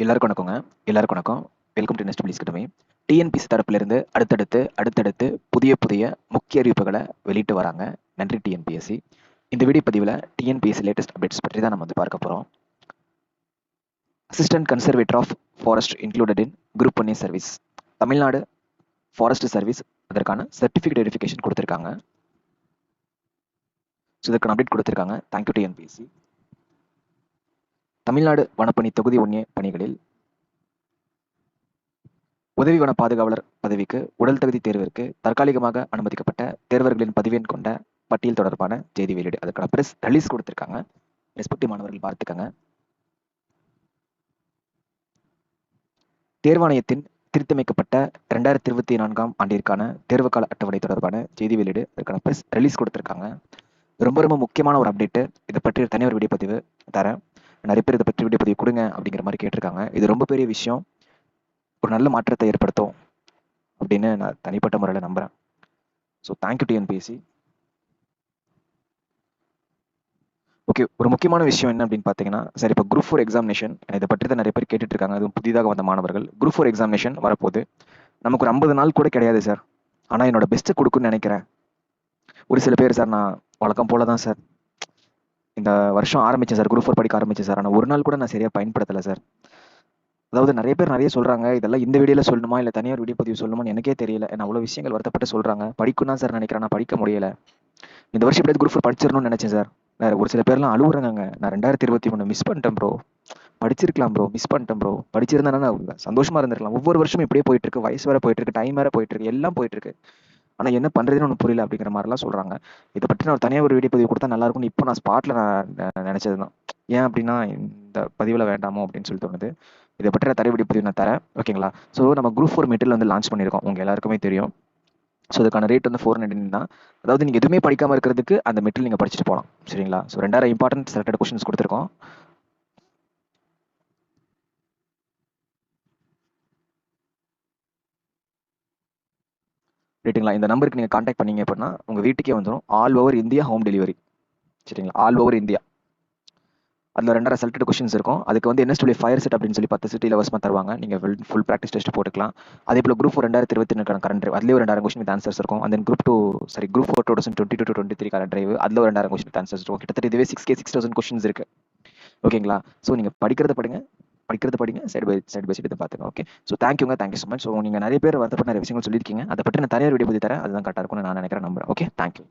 எல்லாருக்கும் வணக்கங்க. எல்லாருக்கும் வணக்கம். வெல்கம் டு நெஸ்ட் பிளீஸ் கிட்டமே டிஎன்பிசி தரப்பிலிருந்து அடுத்தடுத்து அடுத்தடுத்து புதிய புதிய முக்கிய அறிவிப்புகளை வெளியிட்டு வராங்க. நன்றி டிஎன்பிஎஸ்சி இந்த வீடியோ பதிவில் டிஎன்பிஎஸ்சி லேட்டஸ்ட் அப்டேட்ஸ் பற்றி தான் நம்ம வந்து பார்க்க போகிறோம் assistant conservator of forest included in group one service Tamil Nadu forest service அதற்கான சர்டிஃபிகேட் வெரிஃபிகேஷன் கொடுத்துருக்காங்க. ஸோ இதற்கான அப்டேட் கொடுத்துருக்காங்க. தேங்க்யூ டிஎன்பிஎஸ்சி தமிழ்நாடு வனப்பணி தொகுதி ஒன்றிய பணிகளில் உதவி வன பாதுகாவலர் பதவிக்கு உடல் தகுதி தேர்விற்கு தற்காலிகமாக அனுமதிக்கப்பட்ட தேர்வர்களின் பதிவெண் கொண்ட பட்டியல் தொடர்பான செய்தி வெளியீடு. அதுக்கான பிரஸ் ரிலீஸ் கொடுத்திருக்காங்க. ரெஸ்பெக்டிவ் மாணவர்கள் பார்த்துக்கங்க. தேர்வாணையத்தின் திருத்தமைக்கப்பட்ட ரெண்டாயிரத்தி இருபத்தி நான்காம் ஆண்டிற்கான தேர்வுக்கால அட்டவணை தொடர்பான செய்தி வெளியீடு. அதுக்கான பிரஸ் ரிலீஸ் கொடுத்திருக்காங்க. ரொம்ப ரொம்ப முக்கியமான ஒரு அப்டேட்டு இதை பற்றி தனியார் ஒரு வீடியோ பதிவு தரேன். நிறைய பேர் இதை பற்றி வீடியோ பதிவு கொடுங்க அப்படிங்கிற மாதிரி கேட்டிருக்காங்க. இது ரொம்ப பெரிய விஷயம். ஒரு நல்ல மாற்றத்தை ஏற்படுத்தும் அப்படின்னு நான் தனிப்பட்ட முறையில் நம்புகிறேன் ஸோ தேங்க்யூ டிஎன்பிஎஸ்சி ஓகே ஒரு முக்கியமான விஷயம் என்ன அப்படின்னு பார்த்தீங்கன்னா சரி இப்போ குரூப் ஃபோர் எக்ஸாமினேஷன் இதை பற்றி தான் நிறைய பேர் கேட்டுட்டு இருக்காங்க. அதுவும் புதிதாக வந்த மாணவர்கள். குரூப் ஃபோர் எக்ஸாமினேஷன் வரப்போகுது. நமக்கு ஒரு ஐம்பது நாள் கூட கிடையாது சார் ஆனால் என்னோட பெஸ்ட்டு கொடுக்குன்னு நினைக்கிறேன். ஒரு சில பேர் சார் நான் வழக்கம் போல தான் சார் இந்த வருஷம் ஆரம்பிச்சேன் சார் குரூப் ஃபோர் படிக்க ஆரம்பிச்சேன் சார். ஆனால் ஒரு நாள் கூட நான் சரியாக பயன்படுத்தலை சார். அதாவது நிறைய பேர் நிறைய சொல்கிறாங்க இதெல்லாம் இந்த வீடியோவில் சொல்லணுமா இல்லை தனியார் வீடியோ பதிவு சொல்லணுமான்னு எனக்கே தெரியல. நான் அவ்வளோ விஷயங்கள் வருத்தப்பட்டு சொல்கிறாங்க படிக்கணும் சார் நினைக்கிறேன் நான் படிக்க முடியல. இந்த வருஷம் எப்படியாவது குரூப் ஃபோர் படிச்சிடணும்னு நினச்சேன் சார். ஒரு சில பேர்லாம் அழுகுறாங்க நான் ரெண்டாயிரத்தி இருபத்தி மூணு மிஸ் பண்ணிட்டேன் ப்ரோ படிச்சிருக்கலாம் ப்ரோ மிஸ் பண்ணிட்டேன் ப்ரோ படிச்சிருந்தேன்னா நான் இருந்திருக்கலாம். ஒவ்வொரு வருஷமும் இப்படியே போயிட்டு இருக்கு. வயசு வேற போயிட்டு இருக்கு டைம் வேற போயிட்டு இருக்கு எல்லாம் போயிட்டு இருக்கு. ஆனால் என்ன பண்ணுறதுன்னு ஒன்று புரியல அப்படிங்கிற மாதிரிலாம் சொல்கிறாங்க இதை பற்றி நான் ஒரு தனியாக ஒரு வீடியோ பதிவு கொடுத்தா நல்லா இருக்கும்னு இப்போ நான் ஸ்பாட்டில் நான் நினச்சது தான் ஏன் அப்படின்னா இந்த பதிவில் வேண்டாமோ அப்படின்னு சொல்லி தோணுது. இதை பற்றி நான் தனி பதிவு நான் தரேன். ஓகேங்களா? ஸோ நம்ம குரூப் ஃபோர் மெட்டீரியல் வந்து லான்ச் பண்ணியிருக்கோம். உங்கள் எல்லாருக்குமே தெரியும். ஸோ அதுக்கான ரேட் வந்து ஃபோர் ஹண்ட்ரட் தான். அதாவது நீங்கள் எதுவுமே படிக்காமல் இருக்கிறதுக்கு அந்த மெட்டீரியல் நீங்கள் படிச்சுட்டு போகலாம் சரிங்களா? ஸோ ரெண்டாயிரம் இம்பார்ட்டன்ட் செலக்டட் கொஸ்டின்ஸ் கொடுத்துருக்கோம். ரைட்டுங்களா இந்த நம்பருக்கு நீங்கள் காண்டாக்ட் பண்ணீங்க அப்படின்னா உங்கள் வீட்டுக்கே வந்துடும் all over India home delivery சரிங்களா? ஆல் ஓவர் இந்தியா அதில் ரெண்டாயிரம் செலக்டட் கொஷின்ஸ் இருக்கும். அதுக்கு வந்து என்ன சொல்லி ஃபயர் செட் அப்படின்னு சொல்லி பத்து சிட்டி இலவசமாக தருவாங்க. நீங்கள் ஃபுல் ஃபுல் ப்ராக்டிஸ் டெஸ்ட் போட்டுக்கலாம். அதே போல் குரூப் ஃபோர் ரெண்டாயிரத்தி இருபத்தி ரெண்டு கரண்ட் ட்ரைவ் அதுலேயே ஒரு ரெண்டாயிரம் கொஸ்டின் ஆன்சர்ஸ் இருக்கும். அந்த group two sorry group four two thousand twenty two to twenty three current drive அதில் ஒரு ரெண்டாயிரம் கொஸ்டின் ஆன்சர்ஸ் இருக்கும். கிட்டத்தட்ட இதுவே six K six thousand questions இருக்குது ஓகேங்களா ஸோ நீங்கள் படிக்கிறத படிங்க. படிக்கிறது படிங்க side by side by side பார்த்துங்க ஓகே ஸோ தேங்க்யூங்க thank you so much so நீங்கள் நிறைய பேர் வருத்தப்பட்ட நிறைய விஷயங்கள் சொல்லியிருக்கீங்க. அதை பற்றி நான் தனியார் வீடியோ பற்றி தரேன். அதுதான் கரெக்டாக இருக்கும்னு நான் நினைக்கிறேன் நம்புறேன் ஓகே தேங்க்யூ